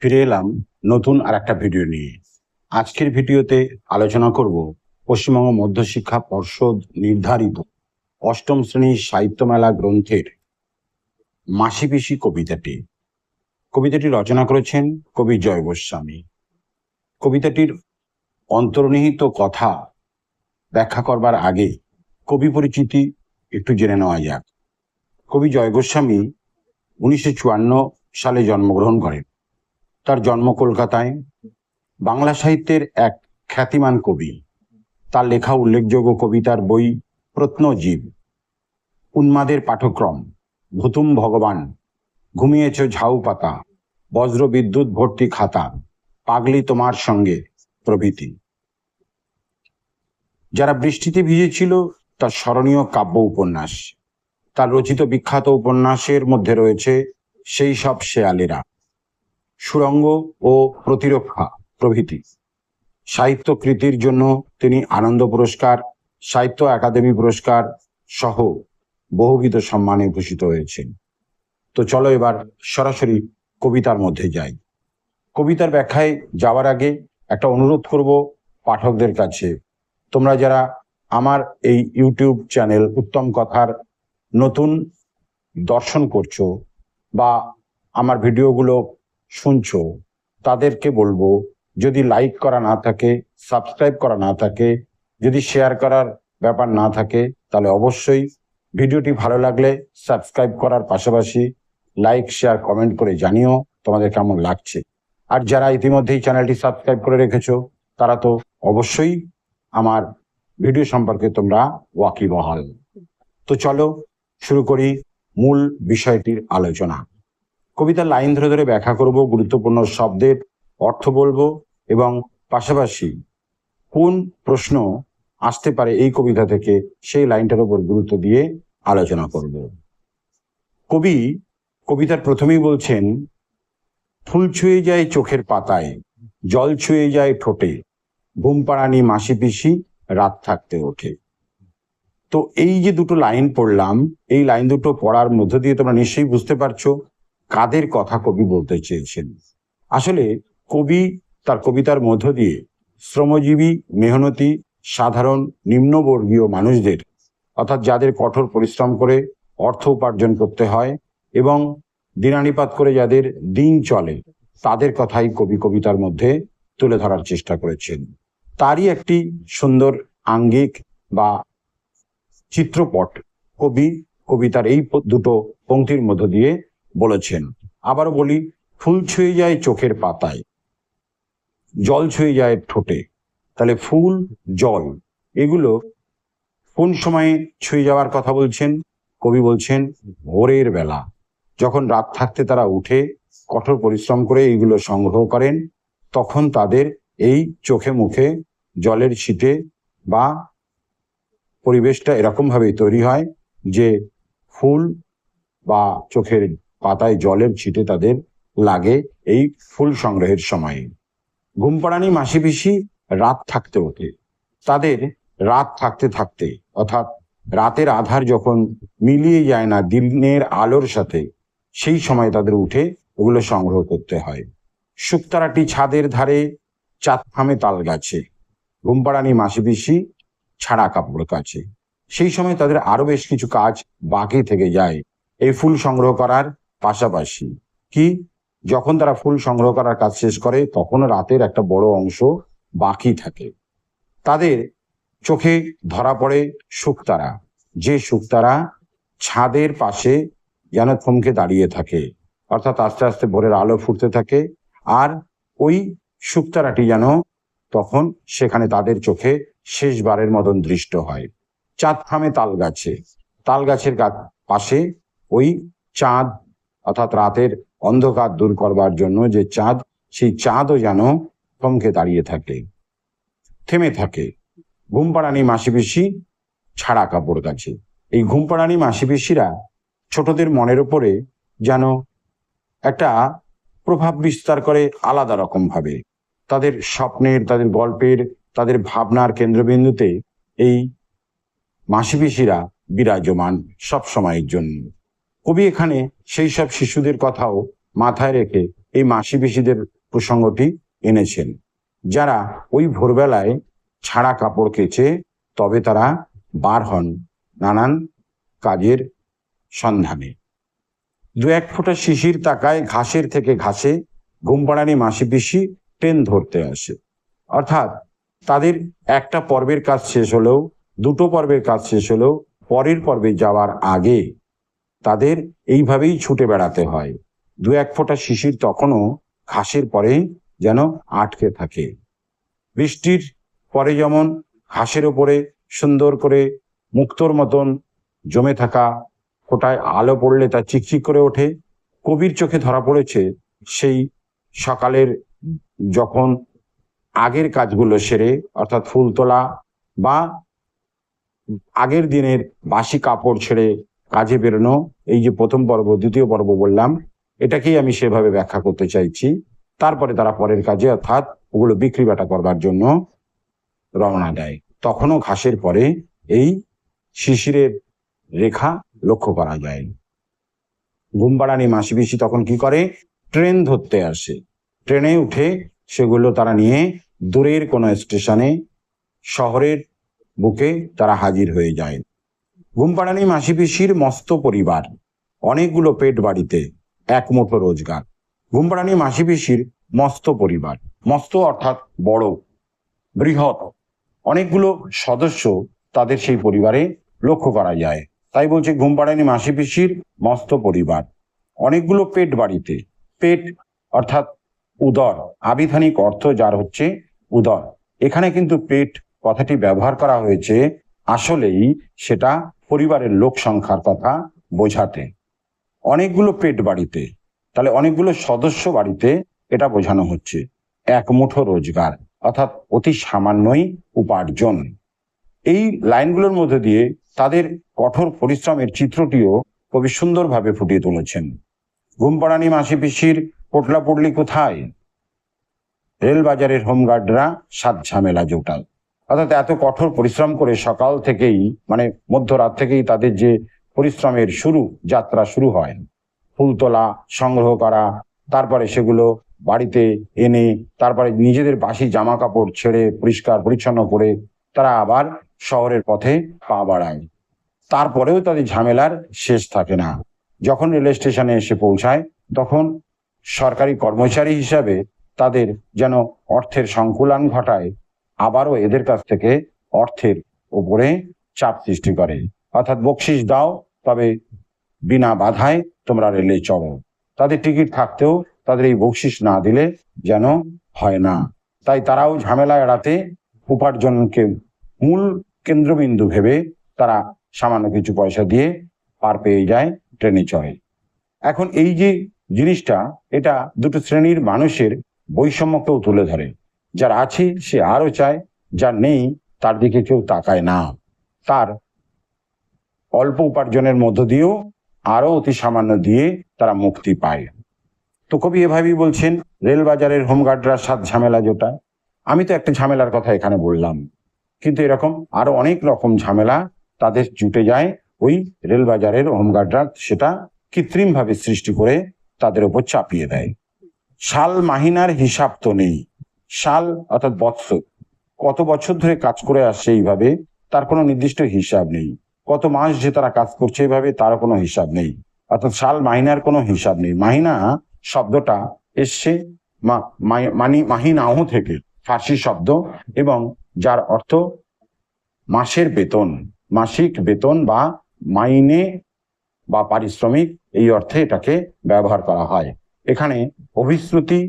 ফিরে এলাম নতুন আর একটা ভিডিও নিয়ে। আজকের ভিডিওতে আলোচনা করব পশ্চিমবঙ্গ মধ্যশিক্ষা পর্ষদ নির্ধারিত অষ্টম শ্রেণির সাহিত্যমেলা গ্রন্থের মাসি পিসি কবিতাটি। কবিতাটি রচনা করেছেন কবি জয় গোস্বামী কবিতাটির অন্তর্নিহিত কথা ব্যাখ্যা করবার আগে কবি পরিচিতি একটু জেনে নেওয়া যাক। কবি জয় গোস্বামী উনিশশো চুয়ান্ন সালে জন্মগ্রহণ করেন। তার জন্ম কলকাতায়। বাংলা সাহিত্যের এক খ্যাতিমান কবি। তার লেখা উল্লেখযোগ্য কবিতার বই প্রত্নজীব। উন্মাদের পাঠক্রম, ভুতুম ভগবান, ঘুমিয়েছ ঝাউ পাতা বজ্র বিদ্যুৎ ভর্তি খাতা, পাগলি তোমার সঙ্গে প্রভৃতি। যারা বৃষ্টিতে ভিজেছিল, তার স্মরণীয় কাব্য উপন্যাস। তার রচিত বিখ্যাত উপন্যাসের মধ্যে রয়েছে, সেই সব শেয়ালেরা। সুরঙ্গ ও প্রতিরক্ষা প্রভৃতি। সাহিত্য কৃতির জন্য তিনি আনন্দ পুরস্কার, সাহিত্য একাডেমি পুরস্কার সহ বহুবিধ সম্মানে ভূষিত হয়েছেন। তো চলো এবার সরাসরি কবিতার মধ্যে যাই। কবিতার ব্যাখ্যায় যাওয়ার আগে একটা অনুরোধ করব পাঠকদের কাছে। তোমরা যারা আমার এই ইউটিউব চ্যানেল উত্তম কথার নতুন দর্শন করছ বা আমার ভিডিওগুলো শুনছো, তাদেরকে বলব, যদি লাইক করা না থাকে সাবস্ক্রাইব করা না থাকে, যদি শেয়ার করার ব্যাপার না থাকে, তাহলে অবশ্যই ভিডিওটি ভালো লাগলে সাবস্ক্রাইব করার পাশাপাশি লাইক শেয়ার কমেন্ট করে জানিও তোমাদের কেমন লাগছে। আর যারা ইতিমধ্যেই চ্যানেলটি সাবস্ক্রাইব করে রেখেছো, তারা তো অবশ্যই আমার ভিডিও সম্পর্কে তোমরা ওয়াকিবহাল। তো চলো শুরু করি মূল বিষয়টির আলোচনা। কবিতার লাইন ধরে ধরে ব্যাখ্যা করব, গুরুত্বপূর্ণ শব্দের অর্থ বলব এবং পাশাপাশি কোন প্রশ্ন আসতে পারে এই কবিতা থেকে সেই লাইনটার উপর গুরুত্ব দিয়ে আলোচনা করব। কবি কবিতার প্রথমেই বলছেন, ফুল ছুঁয়ে যায় চোখের পাতায়, জল ছুঁয়ে যায় ঠোঁটে ঘুম পাড়ানি মাসি পিসি রাত থাকতে ওঠে। তো এই যে দুটো লাইন পড়লাম, এই লাইন দুটো পড়ার মধ্য দিয়ে তোমরা নিশ্চয়ই বুঝতে পারছ কাদের কথা কবি বলতে চেয়েছেন? আসলে কবি তার কবিতার মধ্য দিয়ে শ্রমজীবী, মেহনতি, সাধারণ, নিম্নবর্গীয় মানুষদের, অর্থাৎ যাদের কঠোর পরিশ্রম করে অর্থ উপার্জন করতে হয় এবং দিনানিপাত করে যাদের দিন চলে, তাদের কথাই কবি কবিতার মধ্যে তুলে ধরার চেষ্টা করেছেন। তারই একটি সুন্দর আঙ্গিক বা চিত্রপট কবি কবিতার এই দুটো পংক্তির মধ্য দিয়ে বলেছেন। আবারও বলি, ফুল ছুঁয়ে যায় চোখের পাতায়, জল ছুঁয়ে যায় ঠোঁটে। তাহলে ফুল, জল, এগুলো কোন সময়ে ছুঁয়ে যাওয়ার কথা বলছেন? কবি বলছেন, ভোরের বেলা। যখন রাত থাকতে তারা উঠে, কঠোর পরিশ্রম করে এইগুলো সংগ্রহ করেন, তখন তাদের এই চোখে মুখে জলের ছিটে বা পরিবেশটা এরকম ভাবেই তৈরি হয় যে ফুল বা চোখের পাতায় জলের ছিটে তাদের লাগে এই ফুল সংগ্রহের সময়ে। ঘুম পাড়ানি মাসি পিসি রাত থাকতে ওঠে। তাদের রাত থাকতে থাকতে, অর্থাৎ রাতের আধার যখন মিলিয়ে যায় না দিনের আলোর সাথে, সেই সময় তাদের উঠে ওগুলো সংগ্রহ করতে হয়। শুকতারাটি ছাদের ধারে চাঁদ থামে তাল গাছে ঘুম পাড়ানি মাসি পিসি ছাড়া কাপড় কাছে সেই সময় তাদের আরও বেশ কিছু কাজ বাকি থেকে যায়। এই ফুল সংগ্রহ করার পাশাপাশি কি? যখন তারা ফুল সংগ্রহ করার কাজ শেষ করে, তখন রাতের একটা বড় অংশ বাকি থাকে। তাদের চোখে ধরা পড়ে শুকতারা। যে শুকতারা ছাদের পাশে যেন থমকে দাঁড়িয়ে থাকে, অর্থাৎ আস্তে আস্তে ভোরের আলো ফুটতে থাকে, আর ওই শুকতারাটি যেন তখন সেখানে তাদের চোখে শেষবারের মতন দৃষ্ট হয়। চাঁদ থামে তাল গাছে। তাল গাছের পাশে ওই চাঁদ অর্থাৎ রাতের অন্ধকার দূর করবার জন্য যে চাঁদ, সেই চাঁদও যেন থমকে দাঁড়িয়ে থাকে, থেমে থাকে। ঘুম পাড়ানি মাসি পিসি ছাড়া কাপড় কাছে। এই ঘুম পাড়ানি মাসি পিসিরা ছোটদের মনের ওপরে যেন একটা প্রভাব বিস্তার করে আলাদা রকম ভাবে তাদের স্বপ্নের, তাদের গল্পের, তাদের ভাবনার কেন্দ্রবিন্দুতে এই মাসি পিসিরা বিরাজমান সব সময়ের জন্য। কবি এখানে সেই সব শিশুদের কথাও মাথায় রেখে এই মাসি পিসিদের প্রসঙ্গটি এনেছেন। যারা ওই ভোরবেলায় ছাড়া কাপড় কেচে তবে তারা বার হন নানান কাজের সন্ধানে। দু এক ফোঁটা শিশির তাকায় ঘাসের থেকে ঘাসে ঘুমপাড়ানি মাসি পিসি ট্রেন ধরতে আসে। অর্থাৎ তাদের একটা পর্বের কাজ শেষ হলেও, দুটো পর্বের কাজ শেষ হলেও পরের পর্বে যাওয়ার আগে তাদের এইভাবেই ছুটে বেড়াতে হয়। দু এক ফোঁটা শিশির তখনও ঘাসের পরে যেন আটকে থাকে। বৃষ্টির পরে যেমন ঘাসের ওপরে সুন্দর করে মুক্তোর মতন জমে থাকা ফোটায় আলো পড়লে তা চিকচিক করে ওঠে। কবির চোখে ধরা পড়েছে সেই সকালের যখন আগের কাজগুলো সেরে, অর্থাৎ ফুল তোলা বা আগের দিনের বাসি কাপড় ছেড়ে কাজে বেরোনো, এই যে প্রথম পর্ব, দ্বিতীয় পর্ব বললাম, এটাকেই আমি সেভাবে ব্যাখ্যা করতে চাইছি। তারপরে তারা পরের কাজে অর্থাৎ ওগুলো বিক্রি বাটা করবার জন্য রওনা দেয়। তখনও ঘাসের পরে এই শিশিরের রেখা লক্ষ্য করা যায়। ঘুমপাড়ানি মাসি পিসি তখন কি করে? ট্রেন ধরতে আসে। ট্রেনে উঠে সেগুলো তারা নিয়ে দূরের কোনো স্টেশনে শহরের বুকে তারা হাজির হয়ে যায়। ঘুমপাড়ানি মাসি পিসির মস্ত পরিবার। অনেকগুলো পেট বাড়িতে এক মুঠো রোজগার। ঘুমপাড়ানি মাসি পিসির মস্ত পরিবার। মস্ত অর্থাৎ বড়, বৃহৎ। অনেকগুলো সদস্য তাদের সেই পরিবারে লক্ষ্য করা যায়। তাই বলছে ঘুমপাড়ানি মাসি পিসির মস্ত পরিবার। অনেকগুলো পেট বাড়িতে। পেট অর্থাৎ উদর। আবিধানিক অর্থ যার হচ্ছে উদর। এখানে কিন্তু পেট কথাটি ব্যবহার করা হয়েছে আসলেই সেটা পরিবারের লোক সংখ্যার কথা বোঝাতে। অনেকগুলো পেট বাড়িতে, তাহলে অনেকগুলো সদস্য বাড়িতে এটা বোঝানো হচ্ছে। এক মুঠো রোজগার, অর্থাৎ অতি সামান্যই উপার্জন। এই লাইনগুলোর মধ্যে দিয়ে তাদের কঠোর পরিশ্রমের চিত্রটিও কবি সুন্দরভাবে ফুটিয়ে তুলেছেন। ঘুমপাড়ানি মাসি পিসির পোটলা পড়লি কোথায়? রেলবাজারের হোমগার্ডরা সাত ঝামেলা জোটাল। অর্থাৎ এত কঠোর পরিশ্রম করে সকাল থেকেই মানে মধ্যরাত থেকেই তাদের যে পরিশ্রমের শুরু, যাত্রা শুরু হয়। ফুল তোলা, সংগ্রহ করা, তারপরে সেগুলো বাড়িতে এনে, তারপরে নিজেদের বাসি জামা কাপড় ছেড়ে পরিষ্কার, পরিচ্ছন্ন করে তারা আবার শহরের পথে পা বাড়ায়। তারপরেও তাদের ঝামেলার শেষ থাকে না। যখন রেল স্টেশনে এসে পৌঁছায়, তখন সরকারি কর্মচারী হিসাবে তাদের যেন অর্থের সংকুলান ঘটায় আবারও এদের কাছ থেকে অর্থের উপরে চাপ সৃষ্টি করে। অর্থাৎ বকশিস দাও, তবে বিনা বাধায় তোমরা রেলে চড়ো তাদের টিকিট থাকতেও তাদের এই বকশিস না দিলে যেন হয় না। তাই তারাও ঝামেলা এড়াতে উপার্জনকে মূল কেন্দ্রবিন্দু ভেবে তারা সামান্য কিছু পয়সা দিয়ে পার পেয়ে যায় ট্রেনে চড়ে। এখন এই যে জিনিসটা, এটা দুটো শ্রেণির মানুষের বৈষম্যকেও তুলে ধরে। যার আছে, সে আরও চায়, যার নেই, তার দিকে কেউ তাকায় না। তার অল্প উপার্জনের মধ্য দিয়েও আরও অতি সামান্য দিয়ে তারা মুক্তি পায়। তো কবি এভাবেই বলছেন রেল বাজারের হোমগার্ডরা সাত ঝামেলা জোটা আমি তো একটা ঝামেলার কথা এখানে বললাম। কিন্তু এরকম আরও অনেক রকম ঝামেলা তাদের জুটে যায়, ওই রেল বাজারের হোমগার্ডরা সেটা কৃত্রিম ভাবে সৃষ্টি করে তাদের উপর চাপিয়ে দেয়। শাল মাহিনার হিসাব তো নেই। সাল অর্থাৎ বৎসর কত বছর ধরে কাজ করে আসছে এইভাবে, তার কোনো নির্দিষ্ট হিসাব নেই। কত মাস যে তারা কাজ করছে এইভাবে তার কোনো হিসাব নেই। অর্থাৎ সাল মাহিনার কোনো হিসাব নেই। মাহিনা শব্দটা এসছে মানি মাহিনাও থেকে, ফার্সি শব্দ, এবং যার অর্থ মাসের বেতন, মাসিক বেতন বা মাইনে বা পারিশ্রমিক, এই অর্থে এটাকে ব্যবহার করা হয়। এখানে অভিশ্রুতি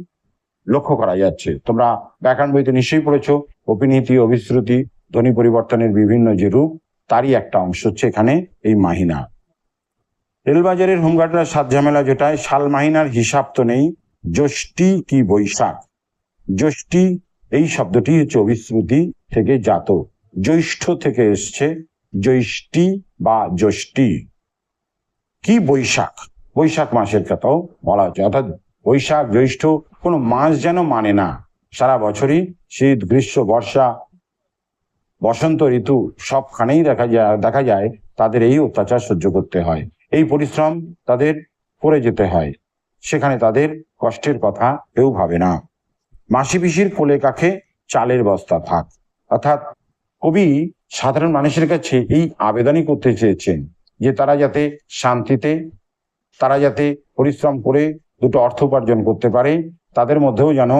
লক্ষ্য করা যাচ্ছে। তোমরা ব্যাকরণ বইতে নিশ্চয়ই পড়েছ অপিনীতি অভিশ্রুতি, ধ্বনি পরিবর্তনের বিভিন্ন যে রূপ, তারই একটা অংশ হচ্ছে এখানে এই মাহিনা। রেলবাজারের হোমগার্ডরা সাত ঝামেলা যেটায় সাল মাহিনার হিসাব তো নেই, জ্যৈষ্ঠী কি বৈশাখ? জ্যৈষ্ঠী, এই শব্দটি হচ্ছে অভিশ্রুতি থেকে জাত। জ্যৈষ্ঠ থেকে এসছে জ্যৈষ্ঠী বা জ্যৈষ্ঠী। কি বৈশাখ? বৈশাখ মাসের কথাও বলা হচ্ছে। অর্থাৎ বৈশাখ জ্যৈষ্ঠ কোনো মাস যেন মানে না। সারা বছরই শীত, গ্রীষ্ম, বর্ষা, বসন্ত ঋতু সবখানেই দেখা যায় দেখা যায়, তাদের এই অত্যাচার সহ্য করতে হয়। এই পরিশ্রম তাদের করে যেতে হয়। সেখানে তাদের কষ্টের কথা কেউ ভাবে না। মাসি পিসির কোলে কাখে চালের বস্তা থাক। অর্থাৎ কবি সাধারণ মানুষের কাছে এই আবেদনই করতে চেয়েছেন যে তারা যাতে শান্তিতে, তারা যাতে পরিশ্রম করে দুটো অর্থ উপার্জন করতে পারে, তাদের মধ্যেও যেন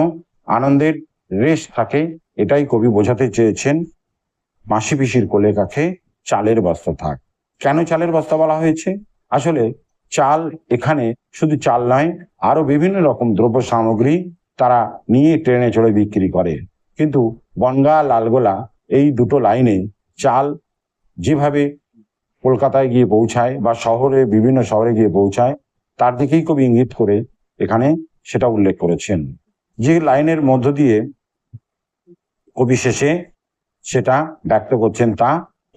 আনন্দের রেশ থাকে, এটাই কবি বোঝাতে চেয়েছেন। মাসি পিসির কোলে কাখে চালের বস্তা থাক। কেন চালের বস্তা বলা হয়েছে? আসলে চাল এখানে শুধু চাল নয় আরও বিভিন্ন রকম দ্রব্য সামগ্রী তারা নিয়ে ট্রেনে চড়ে বিক্রি করে। কিন্তু বনগা, লালগোলা এই দুটো লাইনে চাল যেভাবে কলকাতায় গিয়ে পৌঁছায় বা শহরে, বিভিন্ন শহরে গিয়ে পৌঁছায় তার দিকেই কবি ইঙ্গিত করে এখানে সেটা উল্লেখ করেছেন। যে লাইনের মধ্য দিয়ে কবি শেষে সেটা ব্যক্ত করছেন তা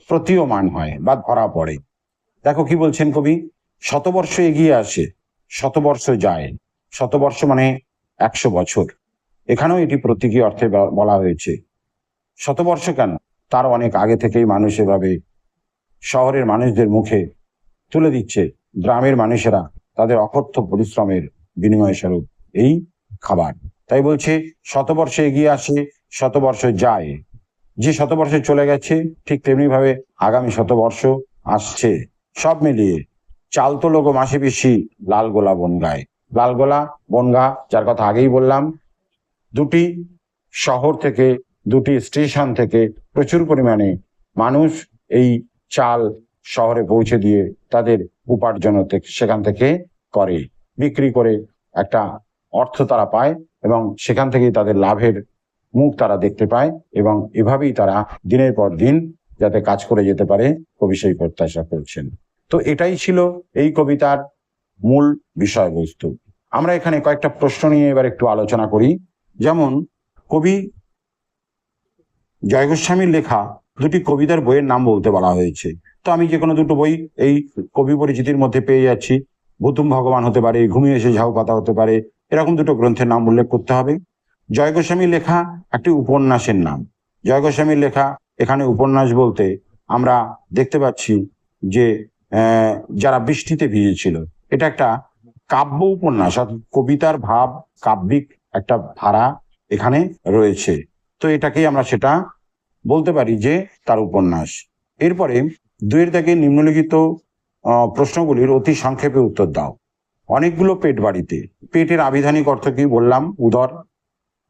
প্রতীয়মান হয় বা ধরা পড়ে। দেখো কি বলছেন কবি? শতবর্ষ এগিয়ে আসে, শতবর্ষ যায়, শতবর্ষ মানে একশো বছর। এখানেও এটি প্রতীকী অর্থে বলা হয়েছে। শতবর্ষ কেন? তার অনেক আগে থেকেই মানুষ এভাবে শহরের মানুষদের মুখে তুলে দিচ্ছে, গ্রামের মানুষেরা তাদের অকথ্য পরিশ্রমের বিনিময় স্বরূপ এই খাবার। তাই বলছে, শতবর্ষে এগিয়ে আসে, শতবর্ষ যায়। যে শতবর্ষে চলে গেছে, ঠিক তেমনি ভাবে আগামী শতবর্ষ আসছে। সব মিলিয়ে চাল তো লোক মাসে বেশি লাল গোলা বনগায়। লাল গোলা বনগা, যার কথা আগেই বললাম, দুটি শহর থেকে, দুটি স্টেশন থেকে প্রচুর পরিমাণে মানুষ এই চাল শহরে পৌঁছে দিয়ে তাদের উপার্জন সেখান থেকে করে, বিক্রি করে একটা অর্থ তারা পায় এবং সেখান থেকেই তাদের লাভের মুখ তারা দেখতে পায় এবং এভাবেই তারা দিনের পর দিন যাতে কাজ করে যেতে পারে কবি সেই প্রত্যাশা করছেন। তো এটাই ছিল এই কবিতার মূল বিষয়বস্তু। আমরা এখানে কয়েকটা প্রশ্ন নিয়ে এবার একটু আলোচনা করি। যেমন, কবি জয় গোস্বামীর লেখা দুটি কবিতার বইয়ের নাম বলতে বলা হয়েছে। তো আমি যে কোনো দুটো বই এই কবি পরিচিতির মধ্যে পেয়ে যাচ্ছি। ভুতুম ভগবান হতে পারে, ঘুমিয়ে এসে ঝাউ পাতা হতে পারে, এরকম দুটো গ্রন্থের নাম উল্লেখ করতে হবে। জয় গোস্বামীর লেখা একটি উপন্যাসের নাম। জয় গোস্বামীর লেখা এখানে উপন্যাস বলতে আমরা দেখতে পাচ্ছি যে যারা বৃষ্টিতে ভিজেছিল, এটা একটা কাব্য উপন্যাস কবিতার ভাব, কাব্যিক একটা ধারা এখানে রয়েছে। তো এটাকেই আমরা সেটা বলতে পারি যে তার উপন্যাস। এরপরে দুয়ের দাগে নিম্নলিখিত প্রশ্নগুলির অতি সংক্ষেপে উত্তর দাও। অনেকগুলো পেট বাড়িতে। পেটের আবিধানিক অর্থ কি বললাম? উদর।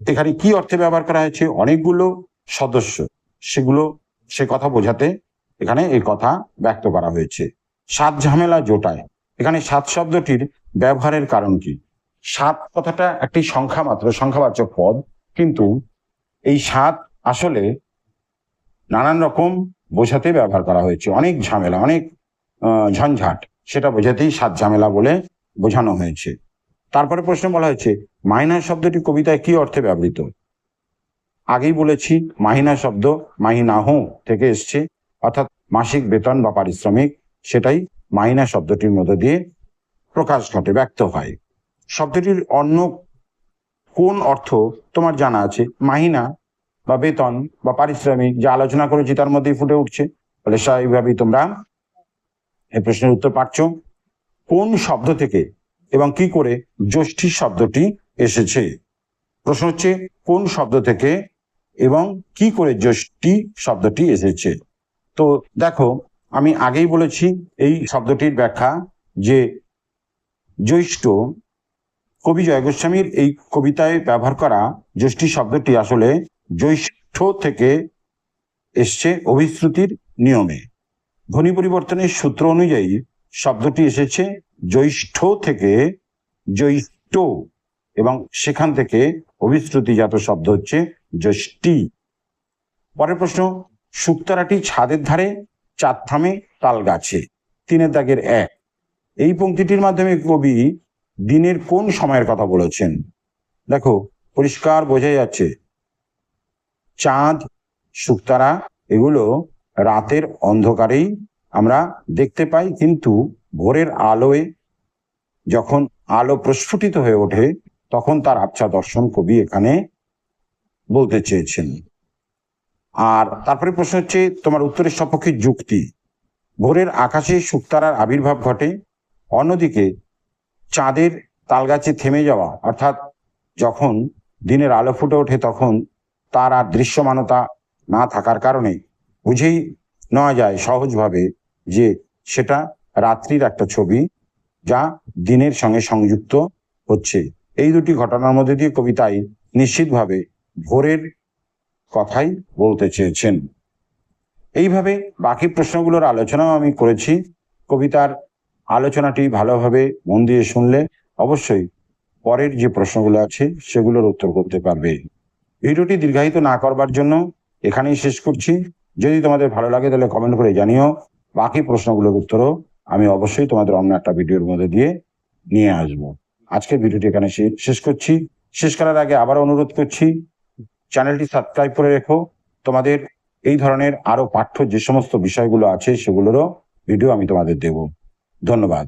এখানে কি অর্থে ব্যবহার করা হয়েছে? অনেকগুলো সদস্য। সেগুলো, সে কথা বোঝাতে এখানে এই কথা ব্যক্ত করা হয়েছে। সাত ঝামেলা জোটায়। এখানে সাত শব্দটির ব্যবহারের কারণ কি? সাত কথাটা একটি সংখ্যা মাত্র, সংখ্যাবাচক পদ। কিন্তু এই সাত আসলে নানান রকম বোঝাতে ব্যবহার করা হয়েছে। অনেক ঝামেলা, অনেক ঝঞ্ঝাট। সেটা বোঝাতেই সাত ঝামেলা বলে বোঝানো হয়েছে। তারপরে প্রশ্ন বলা হয়েছে মাহিনা শব্দটি কবিতায় কি অর্থে ব্যবহৃত? আগেই বলেছি, মাহিনা শব্দ মাহিনাহ থেকে এসছে, অর্থাৎ মাসিক বেতন বা পারিশ্রমিক, সেটাই মাহিনা শব্দটির মধ্যে দিয়ে প্রকাশ ঘটে, ব্যক্ত হয়। শব্দটির অন্য কোন অর্থ তোমার জানা আছে? মাহিনা বা বেতন বা পারিশ্রমিক যা আলোচনা করেছি তার মধ্যেই ফুটে উঠছে। ফলে স্বাভাবিকভাবেই তোমরা এই প্রশ্নের উত্তর পাচ্ছ। কোন শব্দ থেকে এবং কি করে জ্যোষ্ঠী শব্দটি এসেছে? প্রশ্ন হচ্ছে, কোন শব্দ থেকে এবং কি করে জ্যোষ্ঠী শব্দটি এসেছে? তো দেখো, আমি আগেই বলেছি এই শব্দটির ব্যাখ্যা যে জ্যৈষ্ঠ কবি জয় গোস্বামীর এই কবিতায় ব্যবহার করা জ্যোষ্ঠী শব্দটি আসলে জ্যৈষ্ঠ থেকে এসছে অভিশ্রুতির নিয়মে। ধ্বনি পরিবর্তনের সূত্র অনুযায়ী শব্দটি এসেছে জ্যৈষ্ঠ থেকে জ্যৈষ্ঠ এবং সেখান থেকে অভিশ্রুতিজাত শব্দ হচ্ছে জ্যৈষ্ঠী পরের প্রশ্ন, শুক্তারাটি ছাদের ধারে চার থামে তাল গাছে। তিনের দাগের এক। এই পংক্তিটির মাধ্যমে কবি দিনের কোন সময়ের কথা বলেছেন? দেখো, পরিষ্কার বোঝা যাচ্ছে। চাঁদ, শুক্তারা, এগুলো রাতের অন্ধকারেই আমরা দেখতে পাই। কিন্তু ভোরের আলোয় যখন আলো প্রস্ফুটিত হয়ে ওঠে, তখন তার আচ্ছা দর্শন কবি এখানে বলতে চেয়েছেন। আর তারপরে প্রশ্ন হচ্ছে, তোমার উত্তরের সপক্ষে যুক্তি। ভোরের আকাশে শুক্তারার আবির্ভাব ঘটে, অন্যদিকে চাঁদের তালগাছে থেমে যাওয়া, অর্থাৎ যখন দিনের আলো ফুটে ওঠে, তখন তার আর দৃশ্যমানতা না থাকার কারণে বুঝেই নেওয়া যায় সহজভাবে যে সেটা রাত্রির একটা ছবি যা দিনের সঙ্গে সংযুক্ত হচ্ছে। এই দুটি ঘটনার মধ্যে দিয়ে কবিতায় নিশ্চিতভাবে ভোরের কথাই বলতে চেয়েছেন। এইভাবে বাকি প্রশ্নগুলোর আলোচনাও আমি করেছি। কবিতার আলোচনাটি ভালোভাবে মন দিয়ে শুনলে অবশ্যই পরের যে প্রশ্নগুলো আছে সেগুলোর উত্তর করতে পারবে। ভিডিওটি দীর্ঘায়িত না করবার জন্য এখানেই শেষ করছি। যদি তোমাদের ভালো লাগে তাহলে কমেন্ট করে জানিও। বাকি প্রশ্নগুলোর উত্তরও আমি অবশ্যই তোমাদের অন্য একটা ভিডিওর মধ্যে দিয়ে নিয়ে আসব। আজকের ভিডিওটি এখানে শেষ করছি। শেষ করার আগে আবার অনুরোধ করছি, চ্যানেলটি সাবস্ক্রাইব করে রেখো। তোমাদের এই ধরনের আরও পাঠ্য যে সমস্ত বিষয়গুলো আছে সেগুলোরও ভিডিও আমি তোমাদের দেব। ধন্যবাদ।